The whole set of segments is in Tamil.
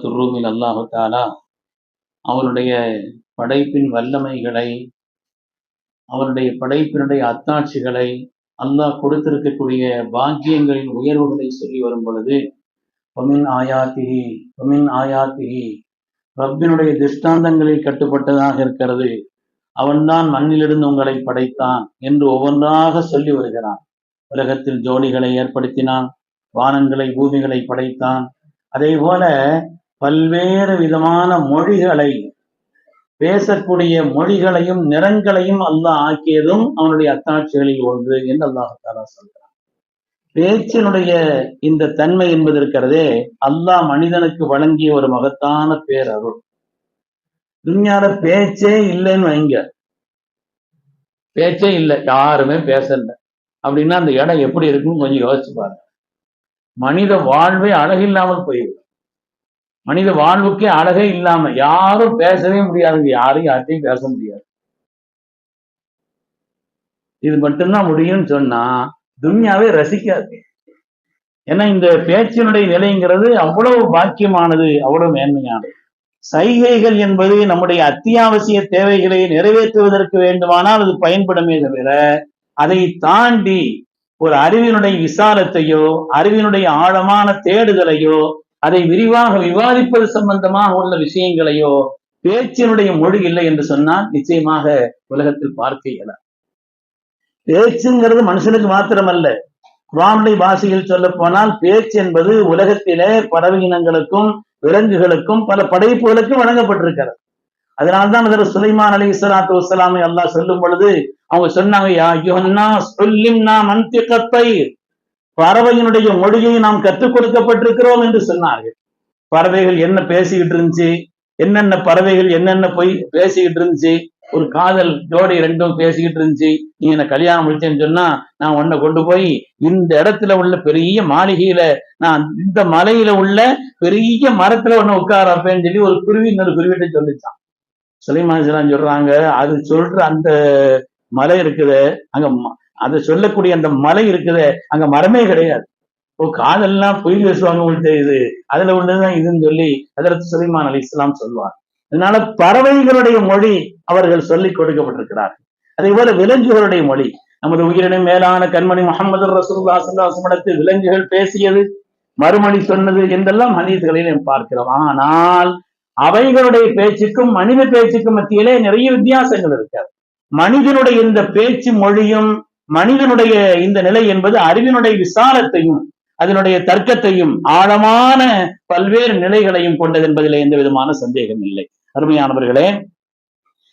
சூரத்து ரூமில் அல்லாஹு தாலா அவருடைய படைப்பின் வல்லமைகளை அவருடைய படைப்பினுடைய அத்தாட்சிகளை அல்லாஹ் கொடுத்திருக்கக்கூடிய பாக்கியங்களின் உயர்வுகளை சொல்லி வரும் பொழுது பொமின் ஆயாத்திகி பொமின் ஆயாத்திகி ரப்பினுடைய திஷ்டாந்தங்களில் கட்டுப்பட்டதாக இருக்கிறது. அவன்தான் மண்ணிலிருந்து உங்களை படைத்தான் என்று ஒவ்வொன்றாக சொல்லி வருகிறான். உலகத்தில் ஜோடிகளை ஏற்படுத்தினான் வானங்களை பூமிகளை படைத்தான். அதே போல பல்வேறு விதமான மொழிகளை பேசக்கூடிய மொழிகளையும் நிறங்களையும் அல்லாஹ் ஆக்கியதும் அவனுடைய அத்தாட்சிகளில் ஒன்று என்று அல்லாஹாலா சொல்றான். பேச்சினுடைய இந்த தன்மை என்பது இருக்கிறதே அல்லாஹ் மனிதனுக்கு வழங்கிய ஒரு மகத்தான பேரருள். துன்யால பேச்சே இல்லைன்னு வைங்க. பேச்சே இல்லை யாருமே பேசல. அப்படின்னா அந்த இடம் எப்படி இருக்குன்னு கொஞ்சம் யோசிச்சு பாருங்க. மனித வாழ்வே அழகில்லாமல் போயிடும் மனித வாழ்வுக்கே அழகே இல்லாம யாரும் பேசவே முடியாது யாரும் யார்கிட்டையும் பேச முடியாது. இது மட்டும்தான் முடியும்னு சொன்னா துன்யாவே ரசிக்காது. ஏன்னா இந்த பேச்சினுடைய நிலைங்கிறது அவ்வளவு பாக்கியமானது அவ்வளவு மேன்மையானது. சைகைகள் என்பது நம்முடைய அத்தியாவசிய தேவைகளை நிறைவேற்றுவதற்கு வேண்டுமானால் அது பயன்படுமே தவிர அதை தாண்டி ஒரு அறிவினுடைய விசாலத்தையோ அறிவினுடைய ஆழமான தேடுதலையோ அதை விரிவாக விவாதிப்பது சம்பந்தமாக உள்ள விஷயங்களையோ பேச்சினுடைய மொழி இல்லை என்று சொன்னால் நிச்சயமாக உலகத்தில் பார்க்க இயலாது. பேச்சுங்கிறது மனுஷனுக்கு மாத்திரமல்ல. குரானுடைய பாஷையில் சொல்ல போனால் பேச்சு என்பது உலகத்திலே பறவை இனங்களுக்கும் விலங்குகளுக்கும் பல படைப்புகளுக்கும் வழங்கப்பட்டிருக்கிறது. அதனால்தான் அதில் சுலைமான் அலி இஸ்லாத்து வசலாமை அல்லாஹ் சொல்லும் பொழுது அவங்க சொன்னாங்க யா யுஹன்னா சொல்லிம்னா மந்திகத்தை பறவையினுடைய மொழியை நாம் கற்றுக் கொடுக்கப்பட்டிருக்கிறோம் என்று சொன்னார்கள். பறவைகள் என்ன பேசிக்கிட்டு இருந்துச்சு? என்னென்ன பறவைகள் என்னென்ன போய் பேசிக்கிட்டு இருந்துச்சு? ஒரு காதல் ஜோடி ரெண்டும் பேசிக்கிட்டு இருந்துச்சு. நீ என்ன கல்யாணம் முடிச்சேன்னு சொன்னா நான் உன்னை கொண்டு போய் இந்த இடத்துல உள்ள பெரிய மாளிகையில நான் இந்த மலையில உள்ள பெரிய மரத்துல ஒண்ணு உட்கார வைப்பேன்னு சொல்லி ஒரு குருவி இன்னொரு குருவிட்ட சொல்லிச்சான். சுலைமான் சொல்றாங்க அது சொல்ற அந்த மலை இருக்குது அங்க அதை சொல்லக்கூடிய அந்த மலை இருக்குது அங்க மரமே கிடையாது. ஓ காதல்லாம் பொய் பேசுவாங்க உங்களுக்கு இது. அதுல உள்ளதுதான் இதுன்னு சொல்லி அதற்கு சுலைமான் அலி இஸ்லாம் சொல்வார். அதனால பறவைகளுடைய மொழி அவர்கள் சொல்லிக் கொடுக்கப்பட்டிருக்கிறார்கள் அதே போல விலங்குகளுடைய மொழி. நமது உயிரினும் மேலான கண்மணி முகமது ரசூல்லா விலங்குகள் பேசியது மறுமொழி சொன்னது என்றெல்லாம் மனிதர்களையும் பார்க்கிறோம். ஆனால் அவைகளுடைய பேச்சுக்கும் மனித பேச்சுக்கும் மத்தியிலே நிறைய வித்தியாசங்கள் இருக்காது. மனிதனுடைய இந்த பேச்சு மொழியும் மனிதனுடைய இந்த நிலை என்பது அறிவினுடைய விசாலத்தையும் அதனுடைய தர்க்கத்தையும் ஆழமான பல்வேறு நிலைகளையும் கொண்டது என்பதில் எந்த விதமான சந்தேகம் இல்லை. அருமையானவர்களே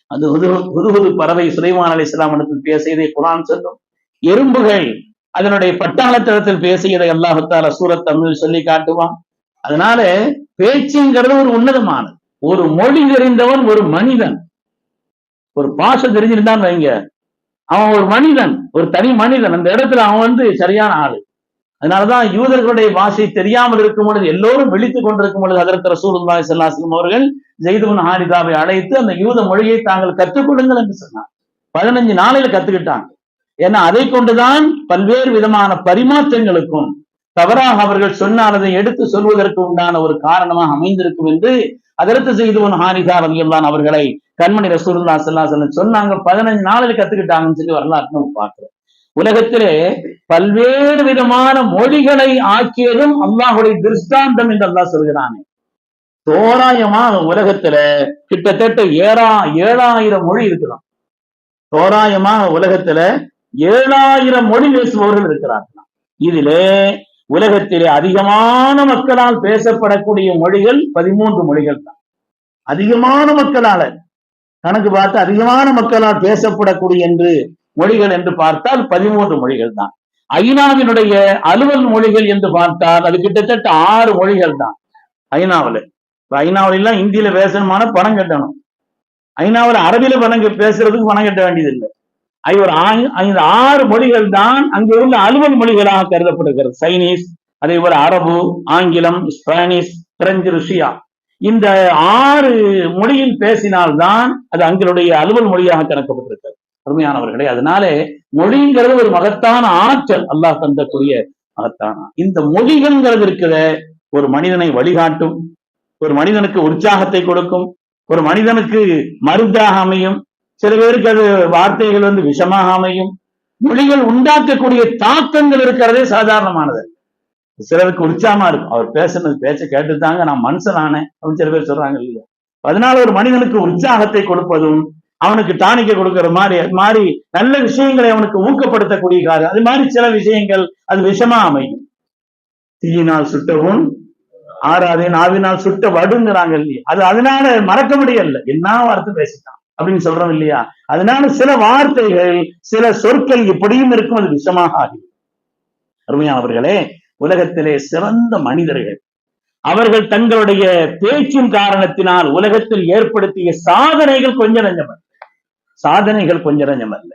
அது புது பறவை சுலைமான் அலி இஸ்லாமனத்தில் பேசியதை குரான் சொல்லும். எறும்புகள் அதனுடைய பட்டாளத்தளத்தில் பேசியதை அல்லாஹத்தால சூரத் தமிழ் சொல்லி காட்டுவான். அதனால பேச்சுங்கிறது ஒரு உன்னதமானது. ஒரு மொழி தெரிந்தவன் ஒரு மனிதன். ஒரு பாஷை தெரிஞ்சிருந்தான் வைங்க. அவன் ஒரு மனிதன் ஒரு தனி மனிதன். அந்த இடத்துல அவன் வந்து சரியான ஆளு. அதனாலதான் யூதர்களுடைய பாஷை தெரியாமல் இருக்கும் பொழுது எல்லோரும் விழித்துக் கொண்டிருக்கும் பொழுது அதற்கு ரசூலுல்லாய் சல்லாஸ்லம் அவர்கள் ஜெய்துவன் ஹாரிதாவை அழைத்து அந்த யூத மொழியை தாங்கள் கற்றுக்கொள்ளுங்கள் என்று சொன்னார். பதினஞ்சு நாளையில கத்துக்கிட்டாங்க. ஏன்னா அதை கொண்டுதான் பல்வேறு விதமான பரிமாற்றங்களுக்கும் தவறாக அவர்கள் சொன்னாலதை எடுத்து சொல்வதற்கு உண்டான ஒரு காரணமாக அமைந்திருக்கும் என்று அதற்கு செய்துவன் ஹாரிதா ரவியல்லான் அவர்களை கண்மணி ரசூல்லா சொல்ல சொன்னாங்க பதினஞ்சு நாளில் கத்துக்கிட்டாங்கன்னு சொல்லி வரலாற்று நம்ம பார்க்கிறோம். உலகத்திலே பல்வேறு விதமான மொழிகளை ஆக்கியதும் அல்லாஹுடைய திருஷ்டாந்தம் என்று அல்லாஹ் சொல்கிறானே. தோராயமாக உலகத்துல கிட்டத்தட்ட ஏழா ஏழாயிரம் மொழி இருக்கிறோம் தோராயமாக உலகத்துல ஏழாயிரம் மொழி பேசுபவர்கள் இருக்கிறார்கள். இதிலே உலகத்திலே அதிகமான மக்களால் பேசப்படக்கூடிய மொழிகள் பதிமூன்று மொழிகள் தான். அதிகமான மக்களால கணக்கு பார்த்து அதிகமான மக்களால் பேசப்படக்கூடிய என்று மொழிகள் என்று பார்த்தால் பதிமூன்று மொழிகள் தான். ஐநாவினுடைய அலுவல் மொழிகள் என்று பார்த்தால் அது கிட்டத்தட்ட ஆறு மொழிகள் தான். ஐநாவில். இப்போ ஐநாவில் எல்லாம் இந்தியில பேசணுமான பணம் கட்டணும். ஐநாவில் அரபியில பணம் பேசுறதுக்கு பணம் கட்ட வேண்டியதில்லை. ஒரு ஐந்து ஆறு மொழிகள் தான் அங்கே உள்ள அலுவல் மொழிகளாக கருதப்படுகிறது. சைனீஸ் அதே போல அரபு ஆங்கிலம் ஸ்பானிஷ் பிரெஞ்சு ருஷியா இந்த ஆறு மொழியில் பேசினால்தான் அது அங்களுடைய அலுவல் மொழியாக கணக்கப்பட்டிருக்கிறது. அருமையானவர்களே அதனாலே மொழிங்கிறது ஒரு மகத்தான ஆற்றல். அல்லாஹ் தந்தக்கூடிய மகத்தான. இந்த மொழிகள்ங்கிறது இருக்கிற ஒரு மனிதனை வழிகாட்டும் ஒரு மனிதனுக்கு உற்சாகத்தை கொடுக்கும் ஒரு மனிதனுக்கு மருந்தாக அமையும் சில பேருக்கு அது வார்த்தைகள் வந்து விஷமாக அமையும். மொழிகள் உண்டாக்கக்கூடிய தாக்கங்கள் இருக்கிறதே சாதாரணமானது. சிலருக்கு உற்சாகமா இருக்கும். அவர் பேசுனது பேச்ச கேட்டுதாங்க நான் மனுஷன் ஆனேன் அப்படின்னு சில பேர் சொல்றாங்க இல்லையா? அதனால ஒரு மனிதனுக்கு உற்சாகத்தை கொடுப்பதும் அவனுக்கு டானிக்க கொடுக்கிற மாதிரி அது மாதிரி நல்ல விஷயங்களை அவனுக்கு ஊக்கப்படுத்தக்கூடிய காரியம். அது மாதிரி சில விஷயங்கள் அது விஷமா அமையும். தீயினால் சுட்டவும் ஆறாதே நாவினால் சுட்ட வடுங்கிறாங்க இல்லையா? அது அதனால மறக்க முடியல. என்ன வார்த்தை பேசிட்டான் அப்படின்னு சொல்றோம் இல்லையா? அதனால சில வார்த்தைகள் சில சொற்கள் இப்படியும் இருக்கும் அது விஷமாக ஆகும் அருமையானவர்களே உலகத்திலே சிறந்த மனிதர்கள். அவர்கள் தங்களுடைய பேச்சின் காரணத்தினால் உலகத்தில் ஏற்படுத்திய சாதனைகள் கொஞ்சம் நஞ்சமல்ல. சாதனைகள் கொஞ்சம் நஞ்சமல்ல.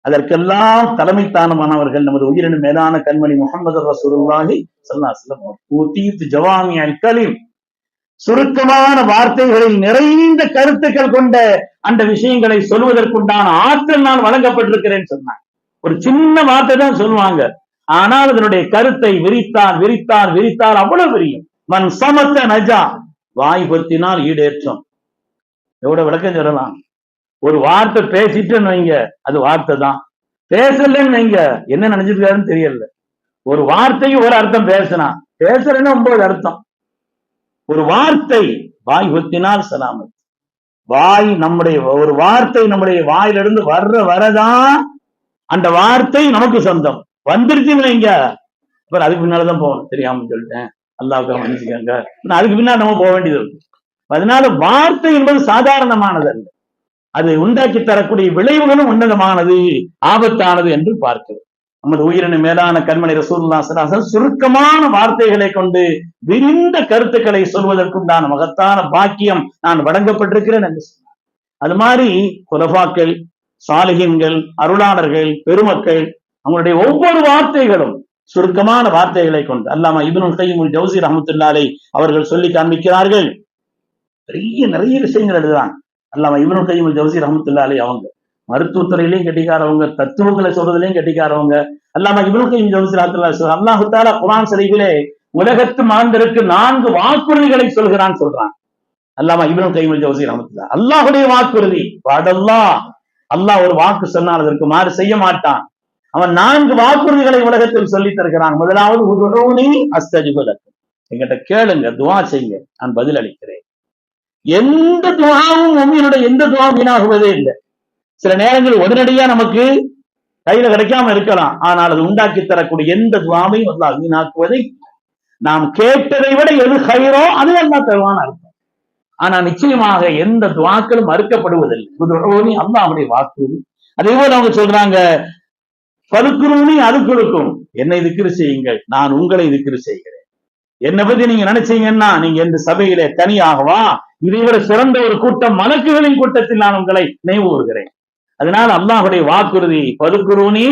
அதற்கெல்லாம் தலைமை தானமானவர்கள் நமது உயிரின் மேலான கண்மணி முகமது ரசூலுல்லாஹி ஸல்லல்லாஹு ஜவாமி கலீம். சுருக்கமான வார்த்தைகளில் நிறைந்த கருத்துக்கள் கொண்ட அந்த விஷயங்களை சொல்வதற்குண்டான ஆற்றல் நான் வழங்கப்பட்டிருக்கிறேன் சொன்னாங்க. ஒரு சின்ன வார்த்தை தான் சொல்லுவாங்க. ஆனால் அதனுடைய கருத்தை விரித்தால் விரித்தால் விரித்தால் அவ்வளவு விரியும். மண் சமத்த நஜா வாய் பொத்தினால் ஈடேற்றம். எவ்வளவு விளக்கம் சொல்லலாம். ஒரு வார்த்தை பேசிட்டுன்னு வைங்க அது வார்த்தை தான். பேசலன்னு வைங்க என்ன நினைச்சிருக்காருன்னு தெரியல. ஒரு வார்த்தைக்கு ஒரு அர்த்தம் பேசினா பேசுறேன்னு ஒன்பது அர்த்தம். ஒரு வார்த்தை வாய் பொத்தினால் சலாமத். வாய் நம்முடைய ஒரு வார்த்தை நம்முடைய வாயிலிருந்து வர்ற வரதான் அந்த வார்த்தை நமக்கு சொந்தம். வந்துருச்சுங்களே இங்க அப்புறம் அதுக்கு பின்னாலதான் போகணும். தெரியாம சொல்லிட்டேன். அல்லாவுக்கு மன்னிச்சுக்கங்க அதுக்கு பின்னால் நம்ம போக வேண்டியது இருக்கு. அதனால வார்த்தை என்பது சாதாரணமானது அல்ல. அது உண்டாக்கி தரக்கூடிய விளைவுகளும் உன்னதமானது ஆபத்தானது என்று பார்க்கிறோம். நமது உயிரின மேலான கண்மணி ரசூல்லா சலாசன் சுருக்கமான வார்த்தைகளை கொண்டு விரிந்த கருத்துக்களை சொல்வதற்குண்டான மகத்தான பாக்கியம் நான் வழங்கப்பட்டிருக்கிறேன் என்று சொன்னார். அது மாதிரி குலபாக்கள் சாலிகின்கள் அருளாளர்கள் பெருமக்கள் அவங்களுடைய ஒவ்வொரு வார்த்தைகளும் சுருக்கமான வார்த்தைகளை கொண்டு அல்லாம இப்னுல் கையும் ஜவுசி ரஹமத்துல்லாலை அவர்கள் சொல்லி காண்பிக்கிறார்கள். நிறைய நிறைய விஷயங்கள் எழுதுறாங்க. அல்லாம இப்னுல் கையும் ஜவுசி ரஹமத்துல்லாலை அவங்க மருத்துவத்துறையிலையும் கெட்டிக்காரவங்க தத்துவங்களை சொல்றதுலயும் கெட்டிக்காரவங்க. அல்லாம இப்னுல் கையும் ஜவுசி ரஹமத்துல்லா அல்லாஹுத்தாலா குரான் சரிவிலே உலகத்து மாந்தருக்கு நான்கு வாக்குறுதிகளை சொல்கிறான் சொல்றான் அல்லாம இப்னுல் கையும் ஜவுசி ரஹமத்துல்லா அல்லாஹுடைய வாக்குறுதி பாடல்லா அல்லாஹ் ஒரு வாக்கு சொன்னால் அதற்கு மாறு செய்ய மாட்டான். அவன் நான்கு வாக்குறுதிகளை உலகத்தில் சொல்லி தருகிறான். முதலாவது உதுரோனி அஸ்தஜுகுலக்கு எங்கிட்ட கேளுங்க துவா செய்யுங்க. நான் பதில் அளிக்கிறேன். எந்த துவாவும் உண்மையினுடைய எந்த துவா வீணாகுவதே இல்லை. சில நேரங்கள் உடனடியா நமக்கு கையில கிடைக்காம இருக்கலாம். ஆனால் அது உண்டாக்கி தரக்கூடிய எந்த துவாவையும் அல்லா வீணாக்குவதை நாம் கேட்டதை விட எது கயிறோ அது அல்லா தருவான் அர்த்தம். ஆனா நிச்சயமாக எந்த துவாக்களும் மறுக்கப்படுவதில்லை. உதுனி அல்லாஹுடைய வாக்குறுதி. அதே போல அவங்க சொல்றாங்க பதுக்குருனி அது கொடுக்கும். என்னை திக்கிரு செய்யுங்கள் நான் உங்களை திக்கிரு செய்கிறேன். என்னை பத்தி நீங்க நினைச்சீங்கன்னா நீங்க இந்த சபையிலே தனியாகவா இதை விட சிறந்த ஒரு கூட்டம் மலக்குகளின் கூட்டத்தில் நான் உங்களை நினைவு கூறுகிறேன் அதனால அல்லாஹுடைய வாக்குறுதி பதுக்குருனி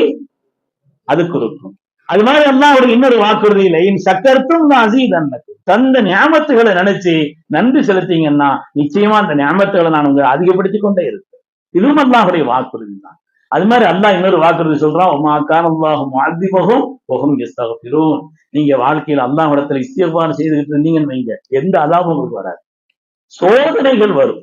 அது கொடுக்கும். அது மாதிரி அல்லாஹுடைய இன்னொரு வாக்குறுதி இல்லை இன் சக்கரத்தும் அசீத் அன்னக்கு தந்த ஞாபகத்துகளை நினைச்சு நன்றி செலுத்தீங்கன்னா நிச்சயமா அந்த ஞாபகத்துகளை நான் உங்களை அதிகப்படுத்திக் கொண்டே இருக்கேன் இதுவும் அல்லாஹுடைய வாக்குறுதி தான். அது மாதிரி அல்லாஹ் இன்னொரு வாக்குறுதி சொல்றான் உமாக்கான் அல்லாஹும் அதிபகும் ஒகும் எஸ்தகப்பிரும் நீங்க வாழ்க்கையில் அல்லாஹ் இடத்துல இஸ்தியபான செய்துகிட்டு இருந்தீங்கன்னு வைங்க. எந்த அதாபம் உங்களுக்கு வராது. சோதனைகள் வரும்.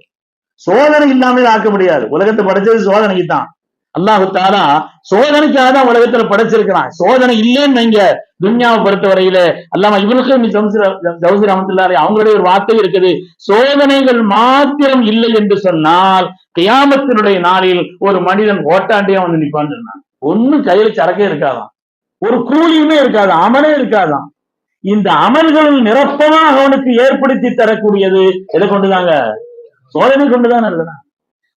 சோதனை இல்லாமல் ஆக்க முடியாது. உலகத்தை படைச்சது சோதனைக்கு தான் அல்லாஹு தாலா சோதனைக்காக தான் உலகத்துல படைச்சிருக்கிறான். சோதனை இல்லைன்னு வைங்க. துன்யாவை பொறுத்த வரையில அல்லாம இவனுக்கு ஜவுசி ரமத்துல்லாரி அவங்களுடைய ஒரு வார்த்தை இருக்குது. சோதனைகள் மாத்திரம் இல்லை என்று சொன்னால் கியாமத்தினுடைய நாளில் ஒரு மனிதன் ஓட்டாண்டியா வந்து நிப்பான்னு சொன்னான். ஒண்ணும் கையில சரக்கே இருக்காதாம் ஒரு கூலியுமே இருக்காதான். அமலே இருக்காதாம் இந்த அமல்களில் நிரப்பமாக அவனுக்கு ஏற்படுத்தி தரக்கூடியது எதை கொண்டுதாங்க? சோதனை கொண்டுதான் நல்லதா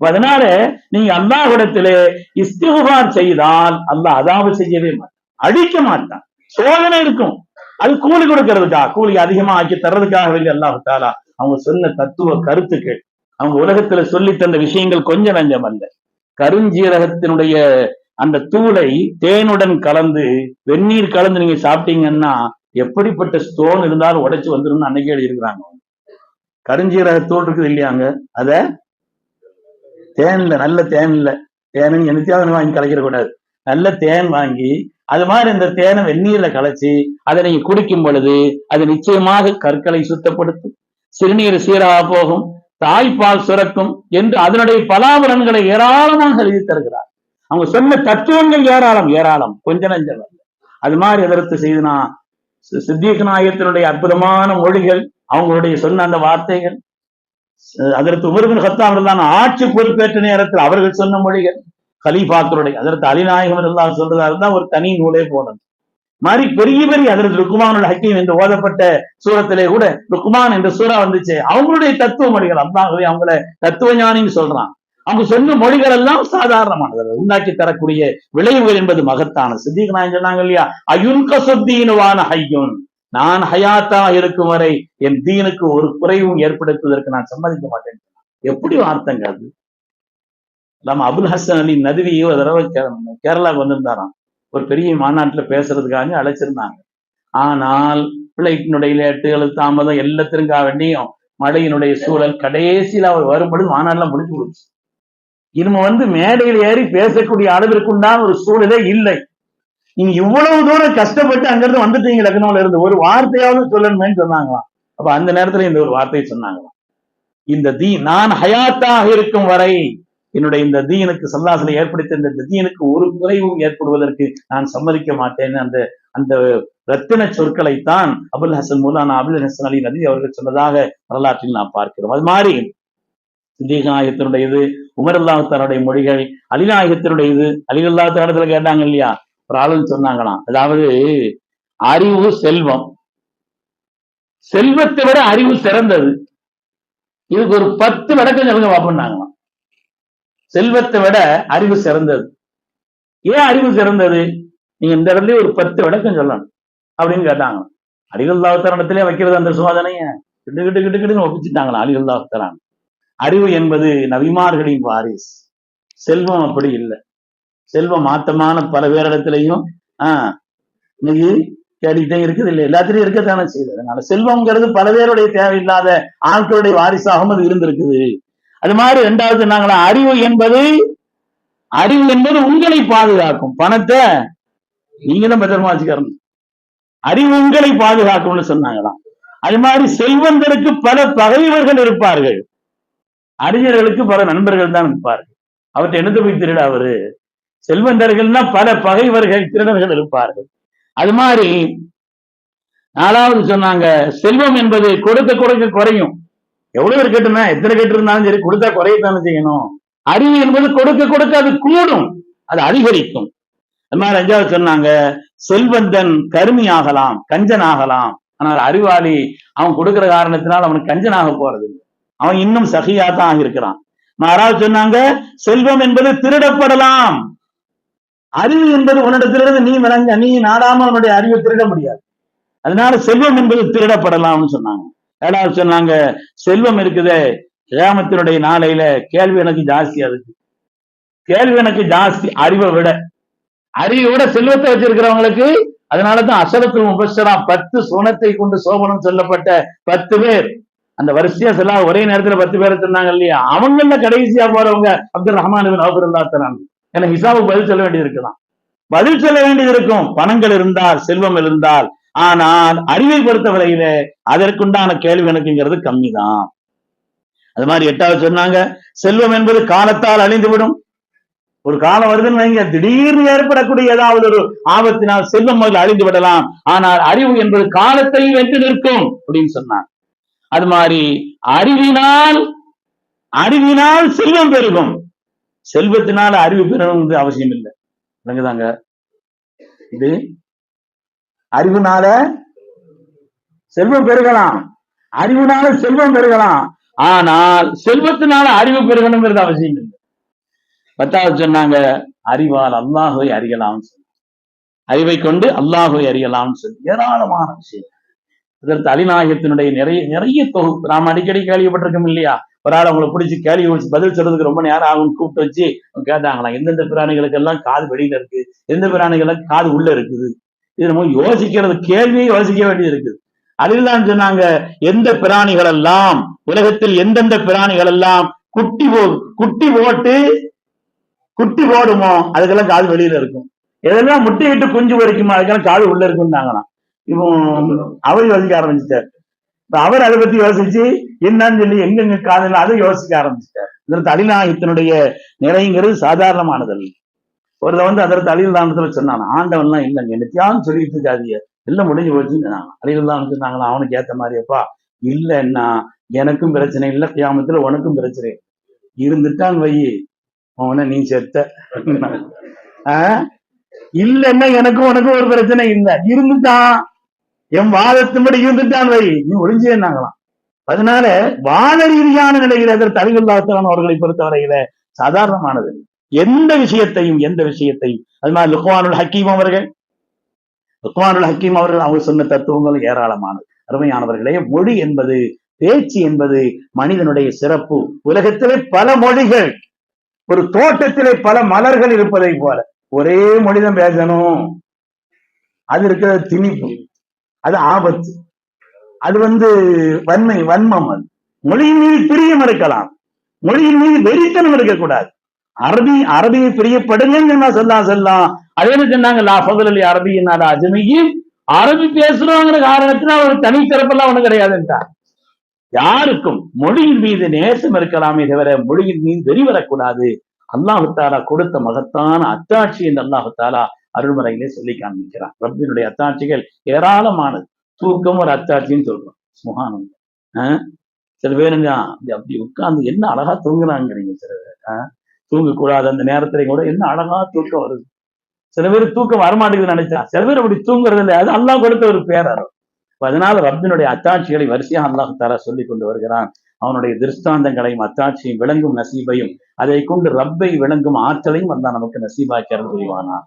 அதனால நீங்க அல்லாஹிடத்திலே இஸ்திகுபார் செய்தால் அல்லாஹ் அதாவது செய்யவே மாட்டான். அடிக்க மாட்டான். சோதனை இருக்கும். அது கூலி கொடுக்கறதுக்கா? கூலி அதிகமா ஆக்கி தர்றதுக்காக வேண்டிய அல்லாஹு தாலா அவங்க சொன்ன தத்துவ கருத்துக்கள். அவங்க உலகத்துல சொல்லி தந்த விஷயங்கள் கொஞ்சம் நஞ்சம் அல்ல. கருஞ்சீரகத்தினுடைய அந்த தூளை தேனுடன் கலந்து வெந்நீர் கலந்து நீங்க சாப்பிட்டீங்கன்னா எப்படிப்பட்ட ஸ்டோன் இருந்தாலும் உடைச்சு வந்துடும் அன்னைக்கு எழுதியிருக்கிறாங்க. கருஞ்சீரக தூள் இருக்குது இல்லையாங்க அத தேன்ல நல்ல தேன்ல தேனுன்னு என்னத்தையாவது வாங்கி கலைக்கிற கூடாது. நல்ல தேன் வாங்கி அது மாதிரி இந்த தேனை வெந்நீர்ல கலைச்சு அதை நீங்க குடிக்கும் பொழுது அது நிச்சயமாக கற்களை சுத்தப்படுத்தும். சிறுநீர் சீராக போகும் தாய்ப்பால் சுரக்கும் என்று அதனுடைய பலாபலன்களை ஏராளமாக எழுதி தருகிறார். அவங்க சொன்ன தத்துவங்கள் ஏராளம் ஏராளம் கொஞ்ச நஞ்சம் அது மாதிரி எதிர்த்து செய்துனா சித்திக நாயகத்தினுடைய அற்புதமான மொழிகள் அவங்களுடைய சொன்ன அந்த வார்த்தைகள் அதற்கு உமர்பின் ஹத்தாம் தான் ஆட்சி பொறுப்பேற்ற நேரத்தில் அவர்கள் சொன்ன மொழிகள். கலீஃபாக்களுடைய அதற்கு அலிநாயகம் எல்லாம் சொல்றதா இருந்தா ஒரு தனி நூலே போனது. மாதிரி பெரிய பெரிய அதற்கு ருக்குமானோட ஹக்கீம் என்று ஓதப்பட்ட சூரத்திலே கூட ருக்குமான் என்ற சூறா வந்துச்சு. அவங்களுடைய தத்துவ மொழிகள் அல்லாஹவே அவங்கள தத்துவ ஞானின்னு சொல்றான். அவங்க சொன்ன மொழிகள் எல்லாம் சாதாரணமானது. உண்டாக்கி தரக்கூடிய விளைவுகள் என்பது மகத்தான சித்திக் நாயன் சொன்னாங்க இல்லையா? அயுன் கசுத்தீனுவான ஹையுன். நான் ஹயாத்தா இருக்கும் வரை என் தீனுக்கு ஒரு குறைவும் ஏற்படுத்துவதற்கு நான் சம்மதிக்க மாட்டேன். எப்படி வார்த்தைங்க அது? நம்ம அபுல் ஹசன் அலி நதுவியோ ஒரு தடவை கேரளாவுக்கு வந்திருந்தாராம். ஒரு பெரிய மாநாட்டுல பேசுறதுக்காக அழைச்சிருந்தாங்க. ஆனால் பிள்ளைக்கினுடைய லேட்டுகள் தாமதம் எல்லாத்திற்கா வேண்டியும் மழையினுடைய சூழல் கடைசியில் அவர் வரும்பொழுது மாநாடுலாம் முடிஞ்சு போச்சு. இனிமே வந்து மேடையில் ஏறி பேசக்கூடிய அளவிற்குண்டான ஒரு சூழலே இல்லை. நீங்க இவ்வளவு தூரம் கஷ்டப்பட்டு அங்கிருந்து வந்துட்டீங்க லக்னோல இருந்து ஒரு வார்த்தையாவது சொல்லணுமேன்னு சொன்னாங்களாம். அப்ப அந்த நேரத்துல இந்த ஒரு வார்த்தையை சொன்னாங்களாம். இந்த தீ நான் ஹயாத்தாக இருக்கும் வரை என்னுடைய இந்த தீனுக்கு சல்லாசலை ஏற்படுத்த இந்த தீனுக்கு ஒரு குறைவும் ஏற்படுவதற்கு நான் சம்மதிக்க மாட்டேன்னு அந்த அந்த ரத்தின சொற்களைத்தான் அபுல் ஹசன் மூலானா அபுல் ஹசன் அலி நதி அவர்கள் சொன்னதாக வரலாற்றில் நாம் பார்க்கிறோம். அது மாதிரி சித்திகநாயகத்தினுடையது உமர் அல்லாஹத்தாருடைய மொழிகள் அலிநாயகத்தினுடையது அலி அல்லாஹத்தாரத்துல கேட்டாங்க இல்லையா? ஒரு ஆளுன்னு சொன்னாங்களாம். அதாவது அறிவு செல்வம். செல்வத்தை விட அறிவு சிறந்தது. இதுக்கு ஒரு பத்து விளக்கம் சொல்லுங்க பார்ப்போம்னாங்களாம் செல்வத்தை விட அறிவு சிறந்தது. ஏன் அறிவு சிறந்தது? நீங்க இந்த இடத்துல ஒரு பத்து விளக்கம் சொல்லணும். அப்படின்னு கேட்டாங்க அலிகல்லாத்தரணத்திலே வைக்கிறது அந்த சுவாதனைய கிட்டு கிட்டு கிட்டு கிட்டுன்னு ஒப்பிச்சுட்டாங்களா அலிகல்லாத்தரான் அறிவு என்பது நபிமார்களின் வாரிஸ் செல்வம் அப்படி இல்லை. செல்வம் மாத்தமான பல பேரிடத்திலையும் ஆஹ் இன்னைக்கு தேடிட்டே இருக்குது. இல்லை எல்லாத்திலையும் இருக்கத்தானே செய்யுது. அதனால செல்வம்ங்கிறது பல பேருடைய தேவையில்லாத ஆட்களுடைய வாரிசாகவும் அது இருந்திருக்குது. அது மாதிரி ரெண்டாவது நாங்களா அறிவு என்பது அறிவு என்பது உங்களை பாதுகாக்கும். பணத்தை நீங்க தான் பத்திரமா வச்சுக்கணும் அறிவு உங்களை பாதுகாக்கும்னு சொன்னாங்களாம். அது மாதிரி செல்வந்தருக்கு பல பகைவர்கள் இருப்பார்கள். அறிஞர்களுக்கு பல நண்பர்கள் தான் இருப்பார்கள். அவர்கிட்ட என்னத்தை போய் திருட அவரு? செல்வந்தர்கள்னா பல பகைவர்கள் திருடர்கள் இருப்பார்கள். அது மாதிரி நாலாவது சொன்னாங்க செல்வம் என்பது கொடுக்க கொடுக்க குறையும். எவ்வளவு பேர் எத்தனை கேட்டு இருந்தாலும் சரி கொடுத்தா குறையத்தானே செய்யணும். அறிவு என்பது கொடுக்க கொடுக்க அது கூடும் அது அதிகரிக்கும். அது மாதிரி அஞ்சாவது சொன்னாங்க செல்வந்தன் கருமி ஆகலாம் கஞ்சன் ஆகலாம் ஆனால் அறிவாளி அவன் கொடுக்கிற காரணத்தினால் அவனுக்கு கஞ்சனாக போறது அவன் இன்னும் சகியா தான் ஆகியிருக்கிறான். மாறாவது சொன்னாங்க செல்வம் என்பது திருடப்படலாம். அறிவு என்பது உன்னிடத்திலிருந்து நீ விளங்க நீ நாடாம உன்னுடைய அறிவை திருட முடியாது. அதனால செல்வம் என்பது திருடப்படலாம்னு சொன்னாங்க. ஏழாவது சொன்னாங்க செல்வம் இருக்குதே கிராமத்தினுடைய நாளையில கேள்வி எனக்கு ஜாஸ்தி அதுக்கு. கேள்வி எனக்கு ஜாஸ்தி அறிவை விட. அறிவை விட செல்வத்தை வச்சிருக்கிறவங்களுக்கு அதனாலதான் அசரத்துல் முபஷரா பத்து சுனத்தை கொண்டு சோபனம் சொல்லப்பட்ட பத்து பேர். அந்த வரிசையா செல்லா ஒரே நேரத்துல பத்து பேரை சொன்னாங்க இல்லையா? அவங்கள கடைசியா போறவங்க அப்துல் ரஹ்மான் நவபுல்லா தராங்க ஏன்னா ஹிசாபுக்கு பதில் சொல்ல வேண்டியது இருக்குதான். பதில் சொல்ல வேண்டியது இருக்கும். பணங்கள் இருந்தால் செல்வம் இருந்தால். ஆனால் அறிவை பொறுத்தவரையில அதற்குண்டான கேள்வி எனக்குங்கிறது கம்மிதான். அது மாதிரி எட்டாவது சொன்னாங்க செல்வம் என்பது காலத்தால் அழிந்துவிடும். ஒரு காலம் வருதுன்னு வைங்க திடீர்னு ஏற்படக்கூடிய ஏதாவது ஒரு ஆபத்தினால் செல்வம் முதல்ல அழிந்து விடலாம் ஆனால் அறிவு என்பது காலத்தை வென்று நிற்கும் அப்படின்னு சொன்னாங்க. அது மாதிரி அறிவினால் அறிவினால் செல்வம் பெருகும். செல்வத்தினால அறிவு பெறணும்னு அவசியம் இல்லை. விளங்குதாங்க? இது அறிவுனால செல்வம் பெருகலாம். அறிவுனால செல்வம் பெருகலாம். ஆனால் செல்வத்தினால அறிவு பெருகணுங்கிறது அவசியம் இல்லை. பத்தாவது சொன்னாங்க அறிவால் அல்லாஹுவை அறியலாம்னு சொன்னாங்க அறிவை கொண்டு அல்லாஹுவை அறியலாம்னு சொல்லி ஏராளமான விஷயம் இதற்கு அலிநாயகத்தினுடைய நிறைய நிறைய தொகுப்பு. நாம் அடிக்கடி கேள்விப்பட்டிருக்கோம் இல்லையா? ஒரு ஆள் அவங்களை பிடிச்சி கேள்வி வச்சு பதில் சொல்றதுக்கு ரொம்ப நேரம் ஆகும் கூப்பிட்டு வச்சு கேட்டாங்களாம் எந்தெந்த பிராணிகளுக்கு எல்லாம் காது வெளியில இருக்கு? எந்த பிராணிகளுக்கு காது உள்ள இருக்குது? இது நம்ம யோசிக்கிறது கேள்வியை யோசிக்க வேண்டியது இருக்குது. அதில்தான் சொன்னாங்க எந்த பிராணிகள் எல்லாம் உலகத்தில் எந்தெந்த பிராணிகள் எல்லாம் குட்டி போ குட்டி போட்டு குட்டி போடுமோ அதுக்கெல்லாம் காது வெளியில இருக்கும். எதெல்லாம் முட்டையிட்டு குஞ்சு பொறிக்குமோ அதுக்கெல்லாம் காது உள்ள இருக்கும்னாங்களாம். இப்போ அவர் யோசிக்க ஆரம்பிச்சிட்டார். அவர் அதை பத்தி யோசிச்சு என்னன்னு சொல்லி எங்கெங்க காதல் அதை யோசிக்க ஆரம்பிச்சிட்டார். இதற்கு அலிநாயகத்தினுடைய நிலைங்கிறது சாதாரணமானதல்ல. ஒருத்த வந்து அதற்கு அலிலானத்துல சொன்னான் ஆண்டவன்லாம் இல்லைங்க என்னத்தையாவது சொல்லிட்டு இருக்காதீங்க. எல்லாம் முடிஞ்சு போச்சுன்னு சொன்னாங்க. அலிலான்னு சொன்னாங்களா? அவனுக்கு ஏத்த மாதிரியப்பா. இல்லைன்னா எனக்கும் பிரச்சனை இல்லை கியாமத்துல உனக்கும் பிரச்சனை இருந்துட்டான் வை. அவனை நீ செத்த. ஆஹ்? இல்லைன்னா எனக்கும் உனக்கும் ஒரு பிரச்சனை இல்லை. இருந்துட்டான். என் வாதத்தின்படி இருந்துட்டான் வை. நீ ஒளிஞ்சேன்னாங்களாம் அதனால வாத ரீதியான நிலையில் அதற்கு அவர்களை பொறுத்தவரையில சாதாரணமானது. எந்த விஷயத்தையும் எந்த விஷயத்தையும் அது மாதிரி லுக்வானுல் ஹக்கீம் அவர்கள் லுக்வானுல் ஹக்கீம் அவர்கள் அவங்க சொன்ன தத்துவங்கள் ஏராளமானது. அருமையானவர்களே மொழி என்பது பேச்சு என்பது மனிதனுடைய சிறப்பு. உலகத்திலே பல மொழிகள் ஒரு தோட்டத்திலே பல மலர்கள் இருப்பதை போல. ஒரே மொழிதான் பேசணும். அது இருக்கிற திணிப்பு. அது ஆபத்து. அது வந்து வன்மை வன்மம் அது. மொழியின் மீது பிரியம் இருக்கலாம். மொழியின் மீது வெறித்தனம் இருக்கக்கூடாது. அரபி அரபியை பிரியப்படுங்கன்னு சொன்னா சொல்லலாம் சொல்லலாம் அதே சொன்னாங்க லா ஃபதுல் அலி அரபியின் அரபி பேசுறோங்கிற காரணத்துல ஒரு தனித்திறப்பெல்லாம் ஒண்ணு கிடையாதுன்றார் யாருக்கும் மொழியின் மீது நேசம் இருக்கலாமே தவிர மொழியின் மீது வெறி வரக்கூடாது. அல்லாஹு தாலா கொடுத்த மகத்தான அத்தாட்சி என்று அல்லாஹு தாலா அருள்முறையிலே சொல்லி காண்பிக்கிறான் ரப்பினுடைய அத்தாட்சிகள் ஏராளமானது. தூக்கம் ஒரு அத்தாட்சின்னு சொல்றோம். சுகானம் ஆஹ் சில பேருங்க அப்படி அப்படி உட்கார்ந்து என்ன அழகா தூங்குறாங்கிறீங்க சில பேர். ஆஹ் தூங்கக்கூடாது. அந்த நேரத்துல கூட என்ன அழகா தூக்கம் வருது. சில பேர் தூக்கம் வரமாட்டேங்குதுன்னு நினைச்சா சில பேர் அப்படி தூங்குறது இல்லை. அது அல்லாஹ் கொடுத்த ஒரு பேரரும் அதனால ரப்பினுடைய அத்தாட்சிகளை வரிசையாக அல்லாஹ் தாலா சொல்லி கொண்டு வருகிறான். அவனுடைய திருஷ்டாந்தங்களையும் அத்தாட்சியும் விளங்கும் நசீபையும் அதை கொண்டு ரப்பை விளங்கும் ஆற்றலையும் வந்தான் நமக்கு நசீபாக்கிறது புரிவானா?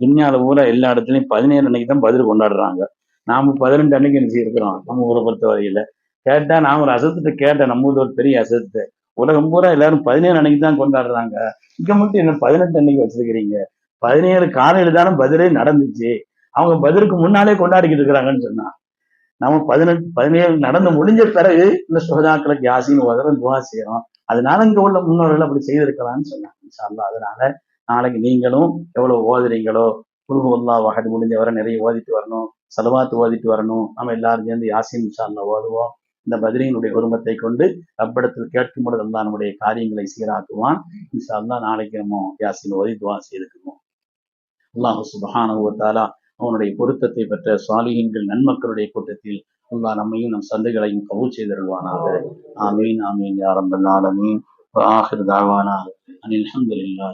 துன்யாவில் பூரா எல்லா இடத்துலயும் பதினேழு அன்னைக்கு தான் பதில் கொண்டாடுறாங்க. நாம பதினெண்டு அன்னைக்கு நினைச்சு இருக்கிறோம் நம்ம ஊரை பொறுத்த வரையில. கேட்டா நான் ஒரு அசத்துட்டு கேட்டேன். நம்ம ஊர்ல ஒரு பெரிய அசத்து உலகம் பூரா எல்லாரும் பதினேழு அன்னைக்கு தான் கொண்டாடுறாங்க. இங்க மட்டும் என்ன பதினெட்டு அன்னைக்கு வச்சிருக்கிறீங்க? பதினேழு காலையில தானே பதிலே நடந்துச்சு. அவங்க பதிலுக்கு முன்னாலே கொண்டாடிக்கிட்டு இருக்கிறாங்கன்னு சொன்னா நம்ம பதினெட்டு பதினேழு நடந்து முடிஞ்ச பிறகு இந்த சுகதாக்களுக்கு யாசின்னு உதவும் துவா செய்யறோம். அதனால இங்க உள்ள முன்னோர்கள் அப்படி செய்திருக்கலாம்னு சொன்னாங்க. அதனால நாளைக்கு நீங்களும் எவ்வளவு ஓதுறீங்களோ குருகுல்லா வகது முடிஞ்சவரை நிறைய ஓதிட்டு வரணும் செலவாத்து ஓதிட்டு வரணும். நம்ம எல்லாரும் சேர்ந்து யாசின் இன்ஷா ஓதுவோம். இந்த பதிரியினுடைய குடும்பத்தை கொண்டு ரப்படத்தில் கேட்கும் பொழுது அல்லாஹ் நம்முடைய காரியங்களை சீராக்குவான். இன்ஷா நாளைக்கு நம்ம யாசின் ஓதி துவா செய்திருக்கணும் அல்லாஹ் சுபஹானஹு அவனுடைய பொருத்தத்தை பெற்ற சாலிஹீன்கள் நன்மக்களுடைய கூட்டத்தில் அல்லா நம்மையும் நம் சந்தைகளையும் கவு செய்திருவானாக ஆமீன் ஆமீன் யாரம்பல் ஆலமீன். வ ஆஹிர் தாவானா. அனில் அஹமதுல்லா